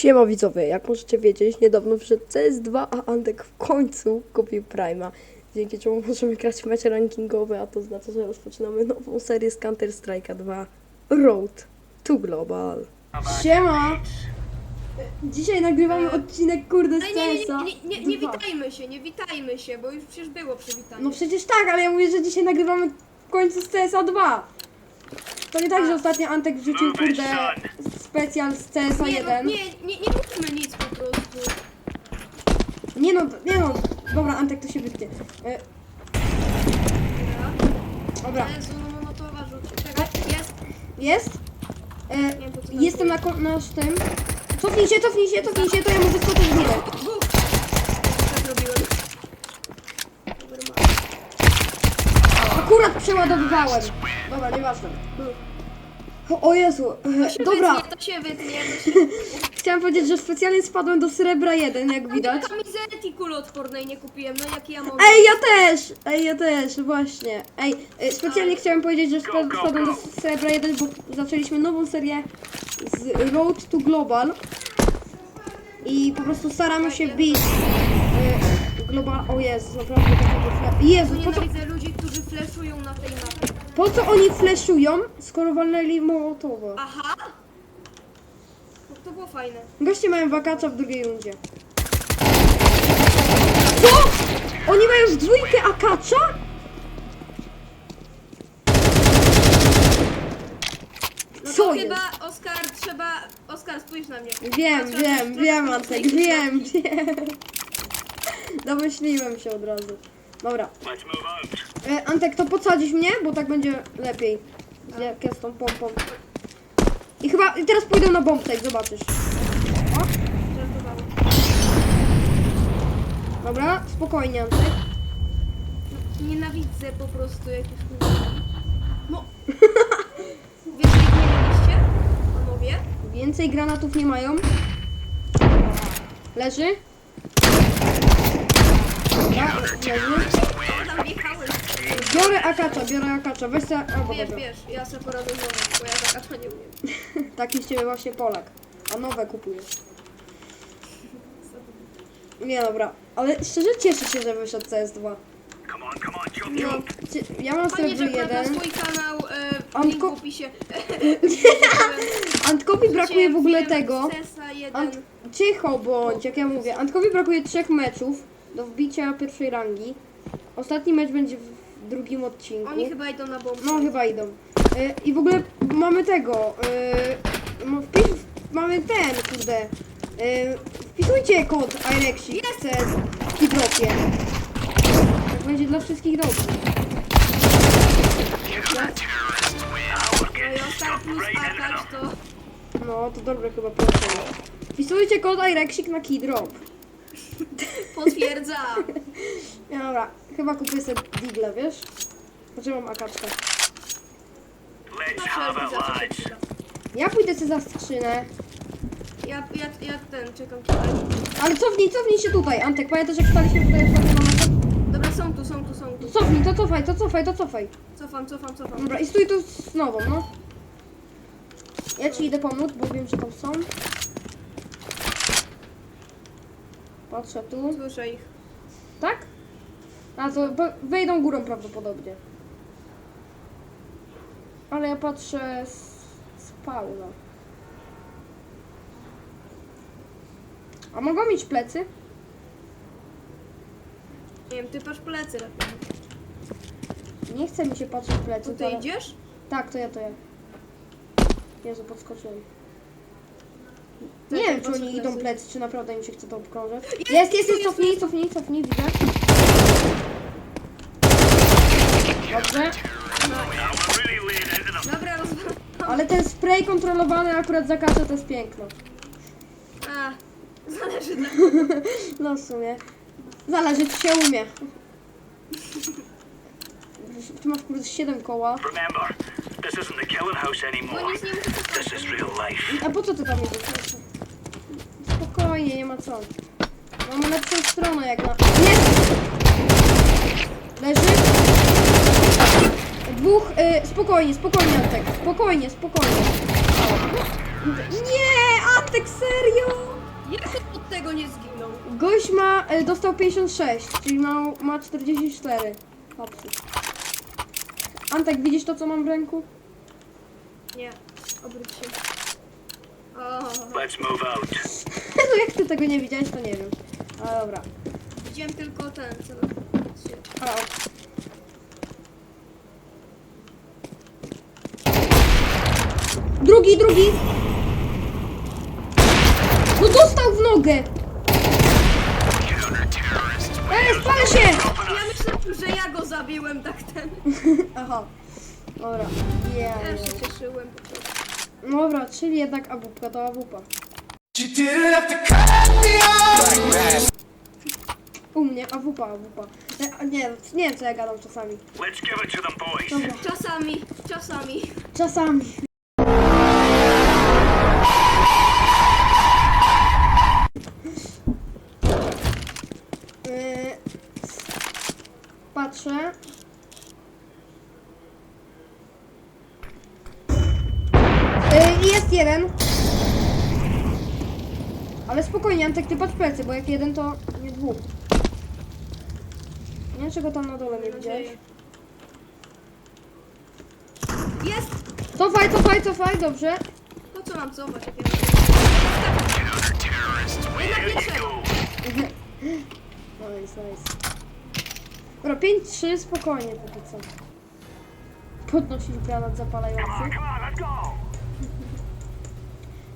Siema widzowie, jak możecie wiedzieć, niedawno wszedł CS2, a Antek w końcu kupił Prima. Dzięki czemu możemy grać w mecze rankingowe, a to znaczy, że rozpoczynamy nową serię z Counter Strike'a 2 Road to Global. Siema! Dzisiaj nagrywamy odcinek kurde z nie, nie, CS-a. nie, nie, nie Dwa. witajmy się, nie witajmy się, bo już przecież było przywitanie. No przecież tak, ale ja mówię, że dzisiaj nagrywamy w końcu z CSA 2. To nie tak, że ostatnio Antek wrzucił kurde specjal z CSA nie, no, 1. nie, nie, nie mówmy nic po prostu. Nie no, nie no. Dobra, Antek to się wytnie. E, dobra, Jezu, no monotowa. Czekaj, jest. jest? E, jestem na, ko- na tym. Cofnij się, cofnij się, cofnij się, to ja może skoczyć w górę. Tak zrobiłem. Dobra, Akurat przeładowywałem. Dobra, nieważne. O, o Jezu, się dobra. Wytnie, to się wytnie, to się... Chciałam powiedzieć, że specjalnie spadłem do srebra 1, jak widać. Kamizelki kuloodpornej nie kupiłem, no jak ja mogę. Ej, ja też! Ej, ja też, właśnie. Ej, e, specjalnie chciałem powiedzieć, że spa- spadłem do Srebra 1, bo zaczęliśmy nową serię z Road to Global. I po prostu staramy się bić Global... O Jezu, naprawdę takiego fle... Jezu, po co, Nienawidzę ludzi, którzy flashują na tej mapie. po co oni flashują, skoro walnęli Mołotowa? Aha! No, to było fajne. Goście mają wakacza w drugiej rundzie. Co? Oni mają już dwójkę akacza? No Co to jest? chyba, Oskar, trzeba... Oskar, spójrz na mnie. Wiem, wiem, wiem, Antek, wiem, wiem. Domyśliłem się od razu. Dobra. E, Antek, to podsadzisz mnie, bo tak będzie lepiej. Jak ja z tą pompą. I chyba, i teraz pójdę na bombsite, zobaczysz. O, Żartowałem. dobra, spokojnie, Antek. Nienawidzę po prostu jakieś kurwa. No. Wiesz, jak nie mieliście? Panowie? Więcej granatów nie mają. Leży. Dobra. Biorę akacza, biorę akacza. Weź se... Albo Wiesz, dobra. wiesz, ja sobie poradzę znowu, bo ja zakacza nie umiem. Taki z ciebie właśnie Polak. A nowe kupujesz. Nie dobra, ale szczerze cieszę się, że wyszedł CS2. No, cie- ja mam Fajnie, srebro że na 1. swój kanał e, Antko- link w opisie. Antkowi brakuje w ogóle tego. CESa 1. Ant... Cicho bądź, jak ja mówię. Antkowi brakuje trzech meczów do wbicia pierwszej rangi. Ostatni mecz będzie w drugim odcinku. Oni chyba idą na bombę. No chyba idą. Y, I w ogóle mamy tego. y, no, wpis, mamy ten, kurde. Y, wpisujcie kod IREXI! CS w Kidropie. Tak będzie dla wszystkich dobrze. No i Oskar plus to... No to dobre chyba połączenie. Wpisujcie kod IREXIK na Kidrop. Potwierdzam. Ja, dobra, chyba kupię sobie Digle, wiesz? Znaczy mam akaczkę. Na za co się przyda. Ja pójdę sobie za skrzynę. Ja, ja, ja ten, czekam tutaj. Ale cofnij, cofnij się tutaj, Antek. Pamiętasz jak staliśmy tutaj ostatnio na meczu? Dobra, są tu, są tu, są tu. Cofnij, to cofaj, to cofaj, to cofaj. Cofam, cofam, cofam. Dobra, i stój tu z nową, no. Ja ci idę pomóc, bo wiem, że tam są. Patrzę tu. Słyszę ich. Tak? A to wejdą górą prawdopodobnie. Ale ja patrzę z, z Paula. A mogą mieć plecy? Nie wiem, ty patrz plecy lepiej. Nie chce mi się patrzeć w plecy. Tu ty ale- idziesz? Tak, to ja, to ja. Jezu, podskoczyłem. Tak, Nie ja wiem, czy oni idą plecy, czy naprawdę im się chce to obkrążać. Jest, Jest, jest, cofnij, cofnij, cofnij, widzę. Dobrze. Dobra. Ale ten spray kontrolowany akurat zakacza, to jest piękno. A, zależy dla No w sumie. Zależy, czy się umie. Ty masz kurde 7 koła. Remember, this isn't the killing house anymore. nie This is real life. A po co ty tam jedziesz? Spokojnie, nie ma co. Mamy lepszą stronę jak na... Jest! Leży? Dwóch, y, spokojnie, spokojnie Antek, spokojnie, spokojnie. Nie, Antek, serio? Gość ma, y, dostał 56, czyli ma, ma 44. Hapsów. Antek, widzisz to, co mam w ręku? Nie, obróć się. O, Let's move out. No jak ty tego nie widziałeś, to nie wiem. A dobra. widziałem tylko ten, co... A, o. Drugi, drugi! No dostał w nogę! Ej, spalę się! Ja że ja go zabiłem, tak ten. Aha. Dobra. Ja, Ja się cieszyłem po prostu. Dobra, czyli jednak awupka to awupa. U mnie awupa, awupa. E, nie, nie wiem co ja gadam czasami. Let's give it to them, boys. Dobra, Czasami, czasami. czasami. Yy, Patrzę. Yy, Jest jeden. Ale spokojnie, Antek, ty patrz plecy, bo jak jeden to nie dwóch. Nie wiem, czego tam na dole nie widziałeś. Jest! Cofaj, cofaj, cofaj, dobrze. To co mam cofać? jak ja- Jednak nie trzeba. Nice, nice. Dobra, 5-3, spokojnie póki co. Podnosić granat zapalający.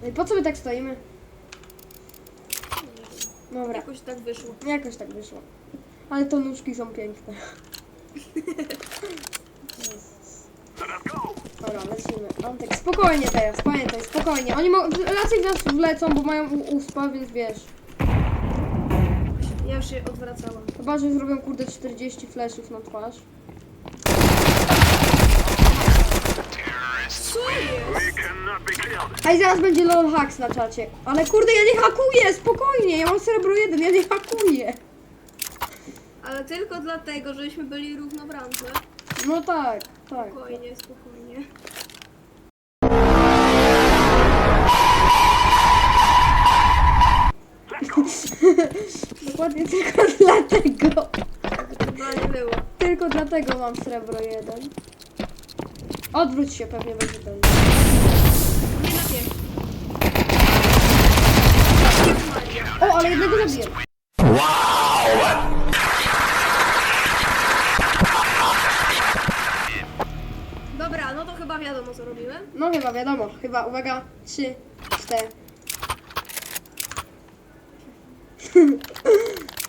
No i po co my tak stoimy? Dobra, Jakoś tak wyszło. jakoś tak wyszło. Ale to nóżki są piękne. Dobra, lecimy. Antek, spokojnie teraz, pamiętaj, spokojnie. Oni mo- raczej w nas wlecą, bo mają u- uspa, więc wiesz. Się odwracałam. Chyba, że zrobią kurde 40 flashów na twarz. Co jest? Zaraz będzie lol hacks na czacie. Ale kurde, ja nie hakuję, spokojnie, ja mam srebro jeden, ja nie hakuję. Ale tylko dlatego, żeśmy byli równo w randze. No tak, tak. Spokojnie, spokojnie. Dokładnie tylko dlatego. Chyba nie było. Tylko dlatego mam srebro jeden. Odwróć się, pewnie będzie ten. Nie na pięć. O, ale jednego zabiję. Dobra, no to chyba wiadomo co robimy. No chyba, wiadomo. Chyba, uwaga. Trzy, cztery.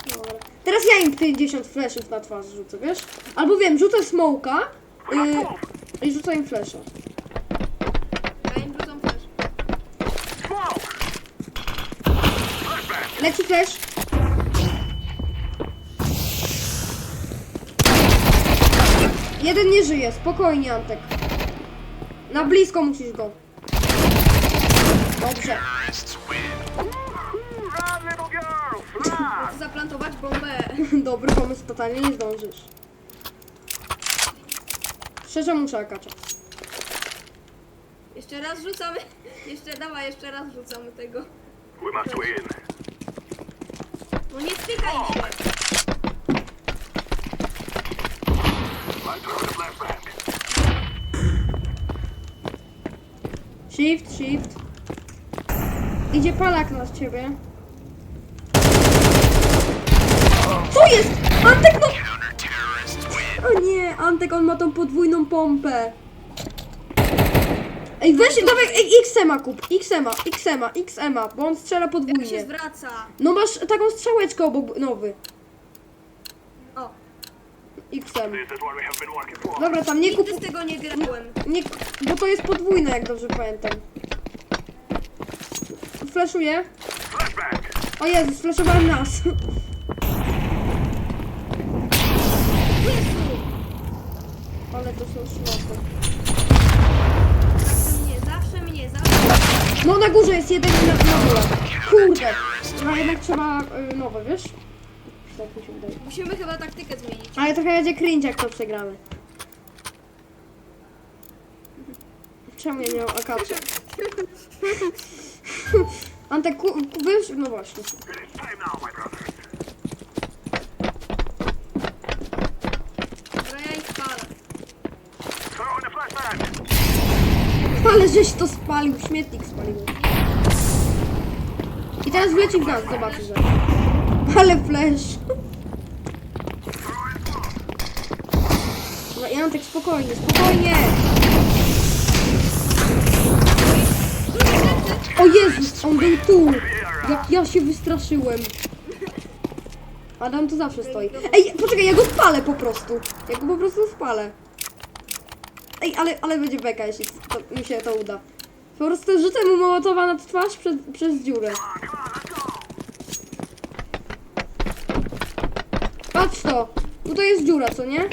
Dobra. Teraz ja im 50 flashów na twarz rzucę, wiesz? Albo wiem, rzucę smoka yy, i rzucę im flasha. Ja im rzucam. Flashbang. Leci flash. Jeden nie żyje, spokojnie Antek. Na blisko musisz go. Dobrze. Chcę zaplantować bombę. Dobry pomysł, totalnie nie zdążysz. Szczerze muszę akacza. Jeszcze raz rzucamy. Jeszcze dawaj, jeszcze raz rzucamy tego. We must win. No nie stykaj się. Shift, shift. Idzie palak na ciebie. Co jest? Antek no... O nie, Antek on ma tą podwójną pompę. Ej, weź, dawaj, ej, XMA kup, XMA, XMA, XMA, bo on strzela Jak się podwójnie. zwraca. No masz taką strzałeczkę obok nowy. O, XM. This is what we have been working for. Dobra, tam nie kup, nigdy z tego nie grałem. nie, bo to jest podwójne, jak dobrze pamiętam. Flaszuję. O Jezus, flashowałem nas. Ale to są szlopy. Zawsze mnie, zawsze mnie, zawsze No na górze jest jeden na, na dole. Kurde. No jednak trzeba y, nowe, wiesz? Tak mi się wydaje. Musimy chyba taktykę zmienić. Ale trochę będzie cringe jak to przegramy. Czemu ja nie mam akacza? Antek, ku, ku, wiesz? No właśnie. It's time now, my brothers. Ale żeś to spalił, śmietnik spalił. I teraz wleci w nas, zobaczysz. Ale flash. Dobra, Jantek, spokojnie, spokojnie. O Jezus, on był tu. Jak ja się wystraszyłem. Adam tu zawsze stoi. Ej, poczekaj, ja go spalę po prostu. Ja go po prostu spalę. Ej, ale, ale będzie beka, jeśli to, mi się to uda. Po prostu rzucę mu mołotowa na twarz przez, przez dziurę. Patrz to! Tutaj jest dziura, co nie?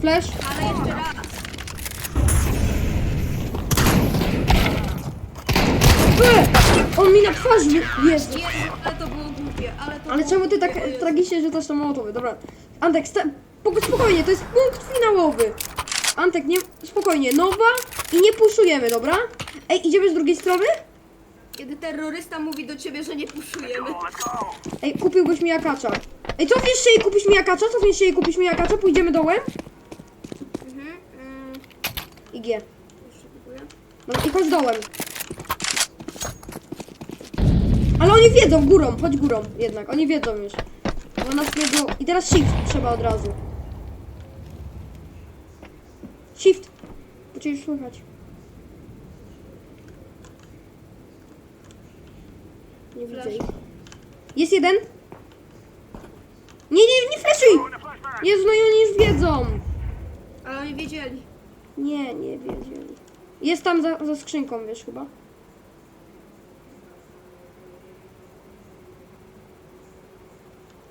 Flash. Ale jeszcze raz. E! On mi na twarz wy- Jezu. Jezu, ale to było głupie, ale to Ale było czemu ty tak głupie, o Jezu. tragicznie rzucasz to mołotowy? Dobra. Antek, sta- spoko- spokojnie, to jest punkt finałowy. Antek, nie, spokojnie, nowa i nie puszujemy, dobra? Ej, idziemy z drugiej strony? Kiedy terrorysta mówi do ciebie, że nie puszujemy. Ej, kupiłbyś mi jakacza. Ej, co wiesz się i kupisz mi jakacza? Co wiesz się i kupisz mi jakacza? Pójdziemy dołem? Mhm. Mm, IG. jeszcze kupuję. No i chodź dołem. Ale oni wiedzą, górą, chodź górą jednak, oni wiedzą już. Bo nas nie było. I teraz shift trzeba od razu. Shift. Bo cię już słychać. Nie widzę ich. Jest jeden? Nie, nie, nie flashuj! Jezu, no i oni już wiedzą. Ale oni wiedzieli. Nie, nie wiedzieli. Jest tam za, za skrzynką, wiesz chyba.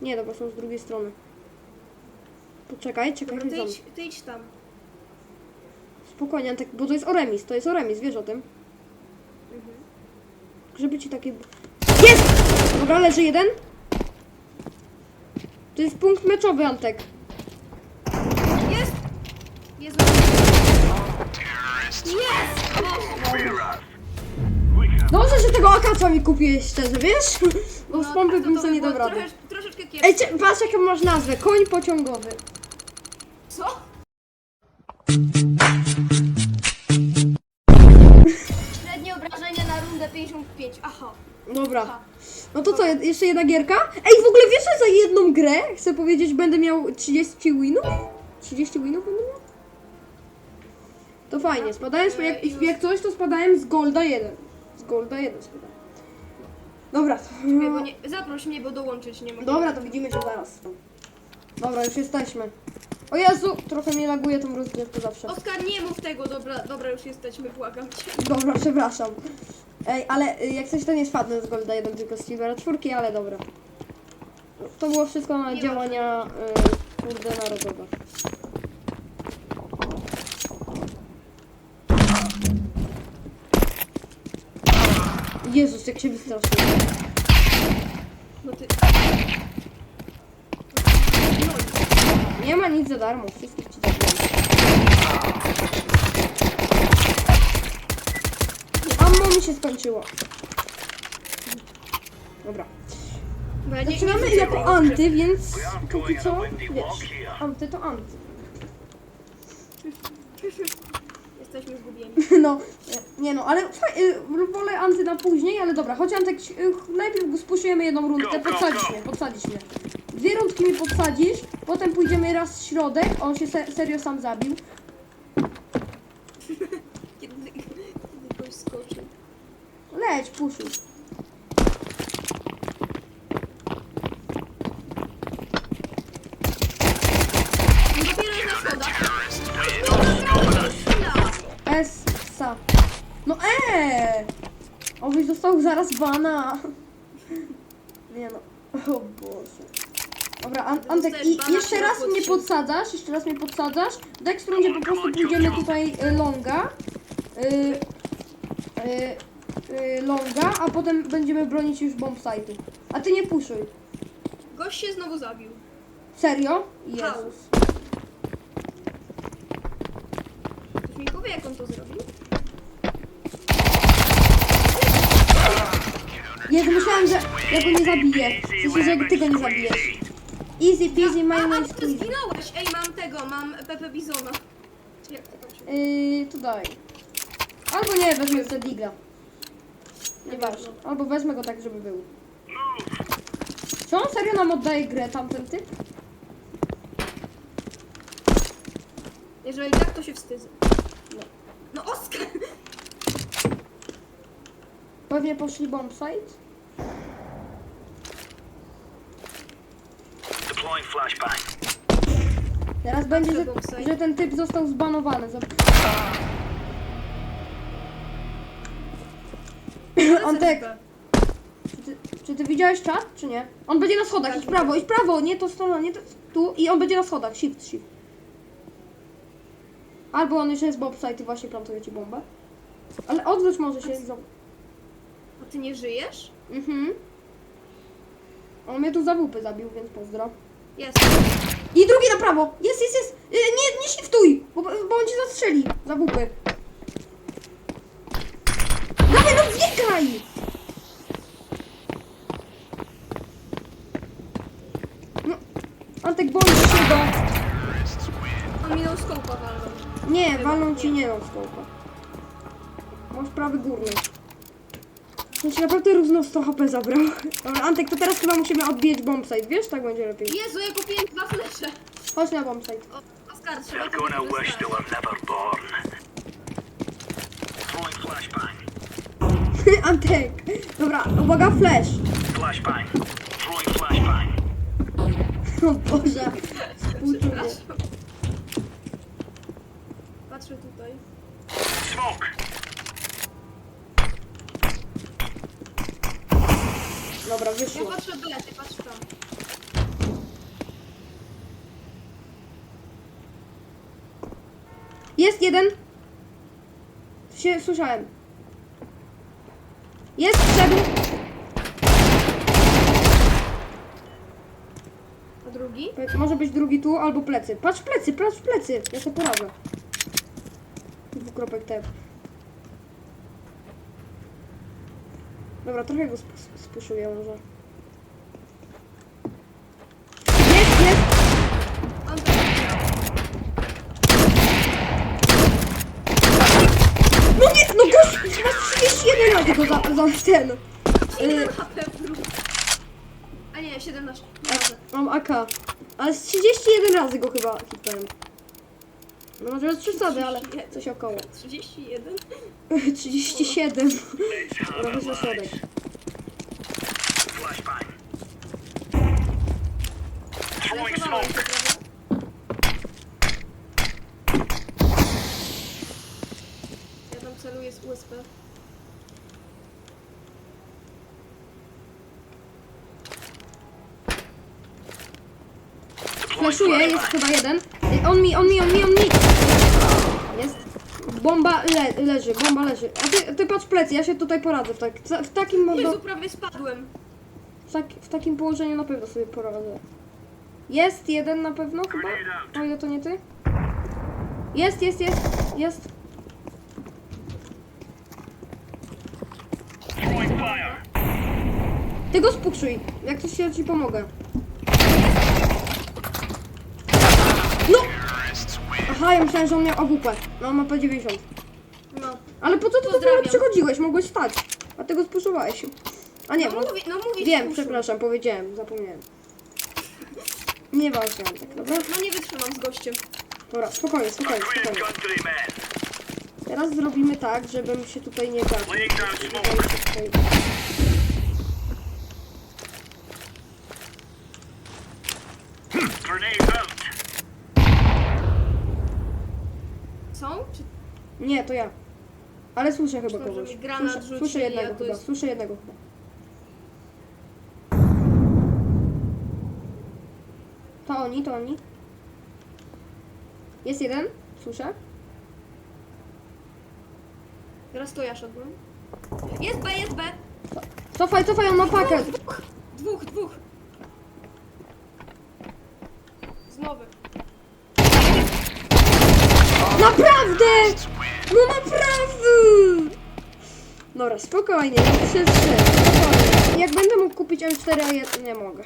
Nie, dobra, są z drugiej strony. Poczekaj, czekaj, Dobra, ty tam. idź, ty idź tam. Spokojnie, Antek, bo to jest o remis, to jest o remis, wiesz o tym? Żeby ci takie... Jest! Dobra, leży jeden. To jest punkt meczowy, Antek. Jest! Jest! Jest! Dobrze, że tego akacza mi kupiłeś, szczerze, wiesz? Bo z pompy bym sobie nie było dał Ej, cie- patrz jaką masz nazwę, koń pociągowy. Co? Średnie obrażenia na rundę 55. Aha. Dobra. No to co, jed- jeszcze jedna gierka? Ej, w ogóle wiesz, że za jedną grę, chcę powiedzieć, będę miał 30 winów? 30 winów będę miał? To fajnie, spadałem, z- jak, jak coś, to spadałem z Golda 1. Z Golda 1 spadałem. Dobra, to... Czekaj, bo nie, zaproś mnie, bo dołączyć nie mogę. Dobra, to widzimy się zaraz. Dobra, już jesteśmy. O Jezu, trochę mnie laguje tą rozgrywkę zawsze. Oskar, nie mów tego, dobra, dobra, już jesteśmy, błagam cię. Dobra, przepraszam. Ej, ale y, jak coś to nie spadnę z Golda 1, tylko z Silvera 4, ale dobra. To było wszystko na Nie działania y, kurde narodowe. Jezus, jak się wystraszyłem. No ty... Nie ma nic za darmo, wszystkich ci zabiję. Ammo mi się skończyło. Dobra. Ja nie, nie Zaczynamy rzucę jako anty, więc póki co, wiesz, anty to anty. Jesteśmy zgubieni. No, nie no, ale faj, y, wolę anty na później, ale dobra, chodź Antek, y, najpierw spuszujemy jedną rundkę, podsadzisz mnie, podsadzisz mnie. Dwie rundki mi podsadzisz, potem pójdziemy raz w środek, on się se, serio sam zabił. No eee! Obyś dostał zaraz bana. Nie no, o Boże. Dobra, An Antek, i jeszcze raz mnie podsadzasz, jeszcze raz mnie podsadzasz. W next rundzie po prostu pójdziemy tutaj y, longa. Y, y, y, longa, a potem będziemy bronić już bomb site'u. A ty nie puszuj. Gość się znowu zabił. Serio? Jezus. Ktoś mi powie, jak on to zrobił? Jezu, myślałem, że ja go nie zabiję. W sensie, że ty go nie zabijesz. Easy peasy, A, mayonnaise ty squeezy. zginąłeś! Ej, mam tego, mam Pepe Bizona. Jak to tam się... Yy, to daj. Albo nie, wezmę sobie digla. Nieważne. Albo wezmę go tak, żeby był. Czy on serio nam oddaje grę, tamten typ? Jeżeli tak, to się wstydzę. No Oskar! Pewnie poszli bombsite. Deploying flashbang. Teraz będzie, że, że ten typ został zbanowany. Zob- Antek, czy ty, czy ty widziałeś czat, czy nie? On będzie na schodach, Tak, idź w prawo, idź w prawo, nie to strona, nie to, tu i on będzie na schodach, shift, shift. Albo on jeszcze jest bombsite i właśnie plantuje ci bombę. Ale odwróć może się i. A ty nie żyjesz? Mhm. On mnie tu za łupy zabił, więc pozdro. Jest. I drugi na prawo! Jest, jest, jest! Y, Nie, nie shiftuj! Bo, bo on cię zastrzeli za łupy. Dawaj, no zbiegaj! No, Antek, bądź się go. On minął skołpa walną. Nie, walną ci nie no skołpa. Masz prawy górny. On ci naprawdę równo 100 HP zabrał. Dobra, Antek, to teraz chyba musimy odbijać bombsite, wiesz? Tak będzie lepiej. Jezu, ja kupiłem dwa flesze. Chodź na bombsite. O, Oskar, trzeba gonna kupić wish they were never born. Throwing flashbang. Antek. Dobra, uwaga, flash. Flashbang. Throwing flashbang. O Boże. Współczuję. Przepraszam. Patrzę tutaj. Smoke. Dobra, Ja wyszło. patrzę B, ty patrz tam. Jest jeden. Się, słyszałem. Jest, wszedł. A drugi? Może być drugi tu, albo plecy. Patrz plecy, patrz plecy. Ja sobie poradzę. Dwukropek tep. Dobra, trochę go sp- spuszuję może. Jest, jest. On No nie, no gość, masz 31 razy go za, za ten. Y, Ile HP wróg? A nie, 17. Nieważne. mam AK. Ale z 31 razy go chyba hitnąłem. No może bez przesady, ale coś około. 31? 37. Dobra, chodź na środek. Flashbang. Ale Throwing chowałem smoke. się, prawda? Ja tam celuję z USP. Flaszuję, jest chyba jeden. On mi, on mi, on mi, on mi. Jest. Bomba le, leży, bomba leży. A ty, ty patrz plecy, ja się tutaj poradzę. W, tak, w takim Jezu, do, prawie spadłem. w, tak, w takim położeniu na pewno sobie poradzę. Jest jeden na pewno chyba. O ile to nie ty? Jest, jest, jest, jest. Throwing fire. Ty go spukszuj. Jak coś się ci pomogę. No! Aha, ja myślałem, że on miał AWP. No, ma P90. No. Ale po co ty do Pozdrawiam. mnie przychodziłeś? Mogłeś stać. A ty go spuszowałeś. A nie, No bo... mówię, no mówię Wiem, przepraszam, powiedziałem, zapomniałem. Nieważne, tak, dobra? No nie wytrzymam z gościem. Dobra, spokojnie, spokojnie, spokojnie. countrymen. Teraz zrobimy tak, żebym się tutaj nie. Laying down smoke. Tutaj- Grenade out. Są? Czy Nie, to ja. Ale słyszę chyba Myślałam, że kogoś. mi granat Słyszę, rzucili, a jednego to chyba, jest- słyszę jednego chyba. To oni, to oni. Jest jeden, słyszę. Teraz to ja szedłem. Jest B, jest B! Cofaj, cofaj, on ma. Dwóch, dwóch, dwóch. Znowu. Naprawdę! No naprawdę! Dobra, spokojnie, trzy, spokojnie. jak będę mógł kupić M4, a ja nie mogę.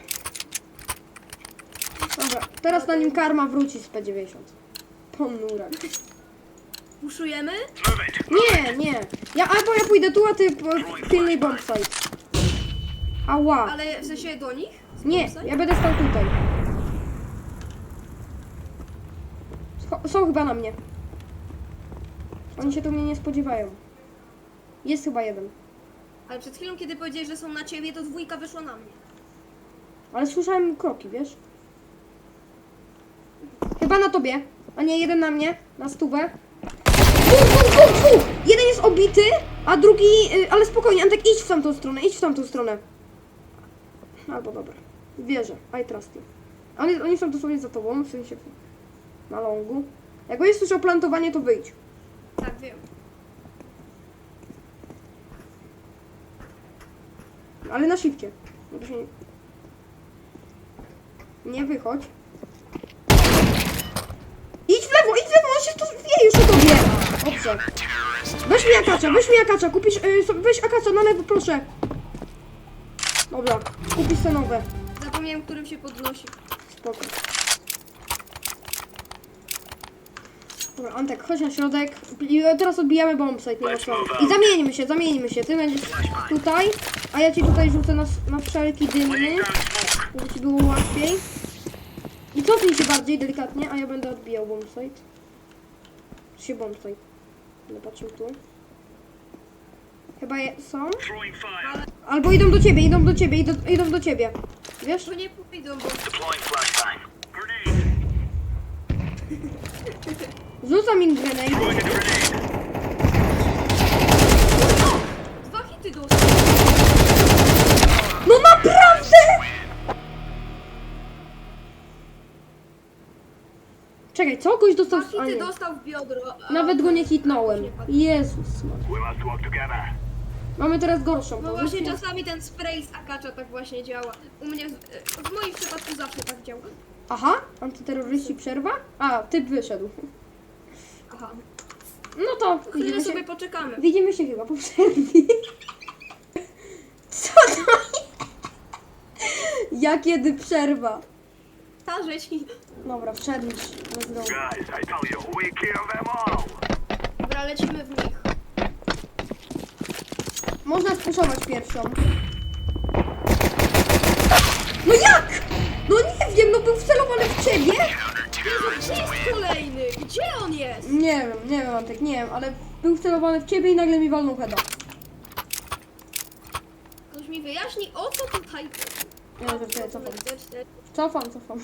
Dobra, teraz na nim karma wróci z P90. Ponurak. Puszujemy? Nie, nie. Ja albo ja pójdę tu, a ty po- pilnuj bombsite. Ała. Ale w sensie do nich? Z Nie, bombsite? ja będę stał tutaj. Scho- są chyba na mnie. Oni się tu mnie nie spodziewają. Jest chyba jeden. Ale przed chwilą, kiedy powiedziałeś, że są na ciebie, to dwójka wyszła na mnie. Ale słyszałem kroki, wiesz? Chyba na tobie. A nie, jeden na mnie. Na stówę. Fu, fu, fu! Jeden jest obity, a drugi... y, ale spokojnie, Antek, idź w tamtą stronę, idź w tamtą stronę. Albo dobra. Wierzę. I trust you. Oni, oni są dosłownie za tobą, w sensie na longu. Jak będziesz słyszał plantowanie, to wyjdź. Tak, wiem. Ale na się nie... wychodź. Idź w lewo, idź w lewo, on się tu wie już o tobie. Dobrze. Weź mi akacza, weź mi akacza, kupisz, y, so- weź akacza na lewo, proszę. Dobra, kupisz te nowe. Zapomniałem, którym się podnosi. Spoko. Dobra, Antek, chodź na środek. I teraz odbijamy bombsite, nie ma co. I zamieńmy się, zamieńmy się. Ty będziesz tutaj, a ja ci tutaj rzucę na, na wszelki dymny, żeby ci było łatwiej. I cofnij się bardziej delikatnie, a ja będę odbijał bombsite. Czy się bombsite? Będę patrzył tu. Chyba je, są? Albo idą do ciebie, idą do ciebie, idą, idą do ciebie. Wiesz? To nie pójdą, bo. Rzucam im grenade. Dwa hity dostał. No naprawdę! Czekaj, co? Kogoś dostał... Dwa A hity dostał w biodro. a- Nawet go nie hitnąłem. Jezus Maria. We must work together. Mamy teraz gorszą No właśnie pozycję. czasami ten spray z akacza tak właśnie działa. U mnie, w, w moim przypadku zawsze tak działa. Aha, antyterroryści przerwa? A, typ wyszedł. Aha. No to Chwilę widzimy sobie się, poczekamy. widzimy się chyba po przerwie. Co to jest? Ja kiedy przerwa? Starzeć i... Dobra. Guys, I tell you, we kill them all. Dobra, lecimy w nich. Można spuszować pierwszą. No jak? No nie wiem, no był wcelowany w ciebie? Jezu, gdzie jest kolejny? Gdzie on jest? Nie wiem, nie wiem Antek, nie wiem, ale był wcelowany w ciebie i nagle mi walnął heada. Ktoś mi wyjaśni, o co tutaj Nie wiem, że cofam. chodzi. Cofam, cofam.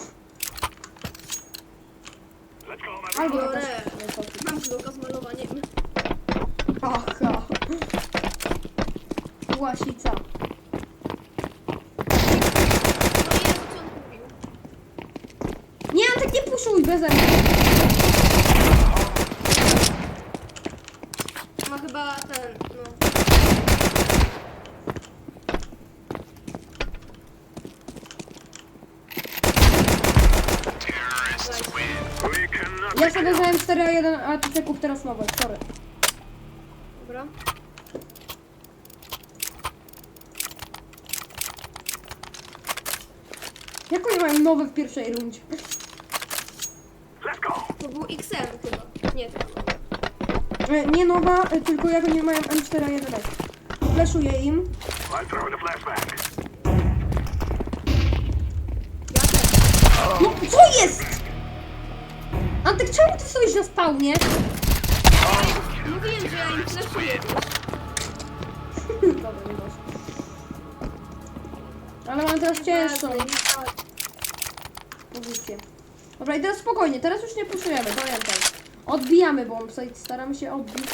My Albo Biorę. cofam. Mam bloka z malowaniem. Aha. Łasica. No Jezu, co on kupił? Nie, Antek, nie puszuj beze mnie. Ma chyba ten, no. Ja sobie zająłem 4 a 1, a ty kup teraz nowe, sorry. Dobra. Jak oni mają nowe w pierwszej rundzie? Go. Był XM chyba. Nie, to chyba. E, Nie nowa, e, tylko jak oni mają M4 a 1 Fleszuję im. I'm throwing a flashbang. Ja też. No, co jest? Antek, czemu ty stoisz na spawnie? Mówiłem, że ja im flashuję. Dobra, nie masz. Ale mam teraz cięższą pozycję. Dobra, i teraz spokojnie, teraz już nie puszujemy, pamiętaj. Odbijamy bombsite, staramy się odbić,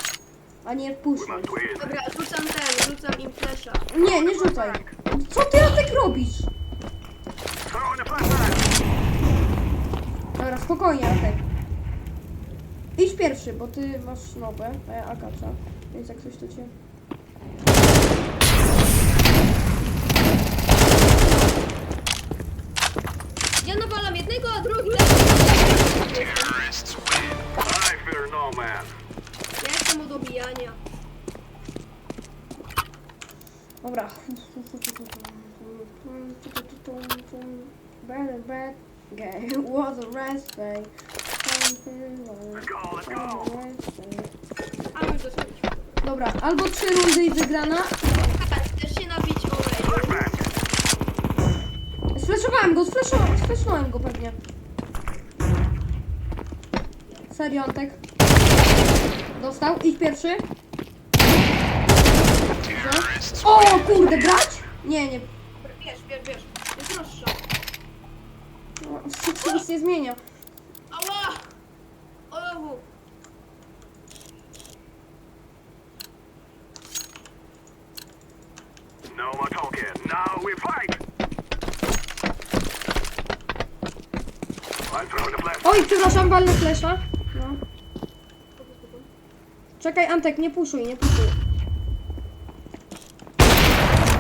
a nie puszczać. Dobra, rzucam ten, rzucam im flesza. Nie, nie rzucaj. Co ty Antek robisz? Dobra, spokojnie Antek. Idź pierwszy, bo ty masz nowe, a ja akacza. Więc jak coś to cię... Ja nawalam jednego, a drugi Ja jestem od obijania. Dobra. Bad, bad. Gay was a rest day. Let's go, let's go. A my. Dobra, albo trzy rundy i wygrana. Chcesz się nabić oleju? Sfleszowałem go, sfleszowałem, sfleszowałem go pewnie. Serio, Antek. Dostał, idź pierwszy. Dobrze. O kurde, brać? Nie, nie. Wiesz, wiesz, wiesz. Jest droższa. No, się nic nie zmienia. Ała! Olewu! No more talking. Now we fight. I'm throwing. Oj, przepraszam, walnę flesza. Czekaj, Antek, nie puszuj, nie puszuj.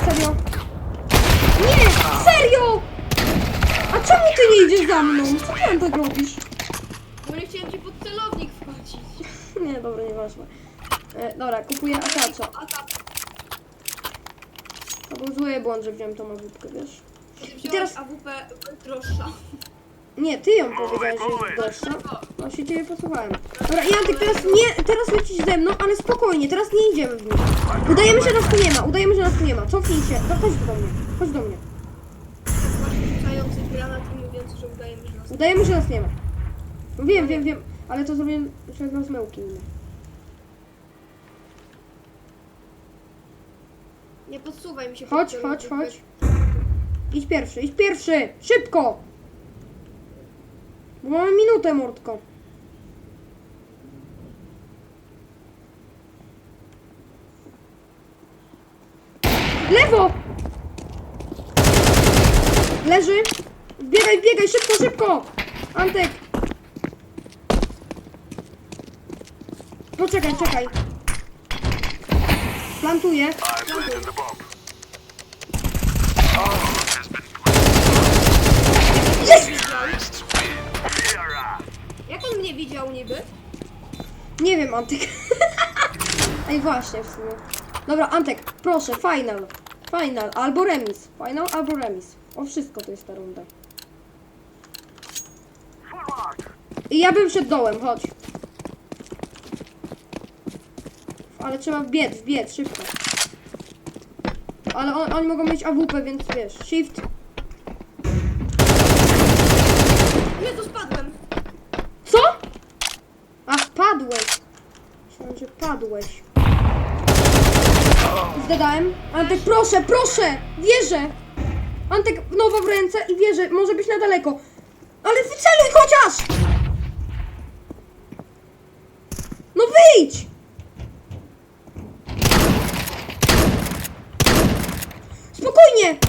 Serio? Nie! Serio! A czemu ty nie idziesz za mną? Co ty Antek robisz? Bo nie chciałem ci pod celownik wchodzić. Nie, dobra, nieważne. E, dobra, kupuję akacza. A. To był zły błąd, że wziąłem tą awupkę, wiesz? I teraz- teraz AWP droższa. Nie, ty ją powiedziałeś, że jest gorsza. No się ciebie posłuchałem. Dobra, i Antek, teraz nie, teraz lecisz ze mną, ale spokojnie, teraz nie idziemy w nich. Udajemy, że nas tu nie ma, udajemy, że nas tu nie ma. Cofnij się, no, chodź do mnie, chodź do mnie. Rzucający granat i mówiący, że udajemy, że nas... Udajemy, że nas nie ma. No wiem, wiem, wiem, ale to zrobię przez nas myłki inne. Nie podsuwaj mi się Chodź, chodź, chodź. Idź pierwszy, idź pierwszy! Szybko! Bo mamy minutę, mordko. Lewo! Leży! Biegaj, biegaj, szybko, szybko! Antek! Poczekaj, czekaj. Plantuję. I'm planting the bomb. Sierra. Jak on mnie widział niby? Nie wiem, Antek. Ej, właśnie w sumie. Dobra, Antek, proszę, final. Final, albo remis. Final, albo remis. O wszystko to jest ta runda. I ja bym przed dołem, chodź. Ale trzeba wbiec, wbiec, szybko. Ale on, oni mogą mieć AWP, więc wiesz, shift. Nie, to spadłem. Co? A, padłeś. Że padłeś. Zdadałem. Antek, proszę, proszę! Wierzę! Antek, nowa w ręce i wierzę, może być na daleko. Ale wyceluj chociaż! No wyjdź! Spokojnie!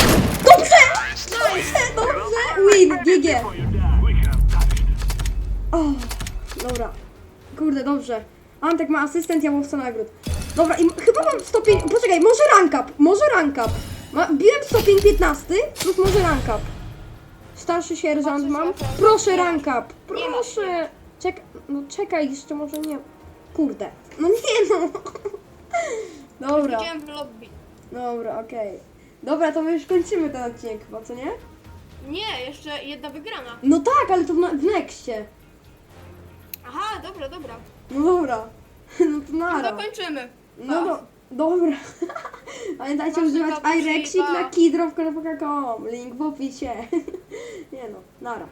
Dobrze! Dobrze, dobrze! Win, GG! O, dobra. Kurde, dobrze. Antek ma asystent, ja łowca nagród. Dobra, i chyba mam stopień... Poczekaj, może rank up, może rank up. Ma, biłem stopień 15 plus może rank up. Starszy sierżant mam. Proszę rank up, proszę. Czek... No czekaj, jeszcze może nie... Kurde. No nie no. Dobra, Widziałem w lobby. dobra, okej. Dobra, to my już kończymy ten odcinek chyba, co nie? Nie, jeszcze jedna wygrana. No tak, ale to w, na- w nexcie. Aha, dobra, dobra. No dobra. No to nara. Dokończymy. No do, dobra. Pamiętajcie Masz używać iRexik buzi, na pa. kidrop.com. Link w opisie. Nie no, nara.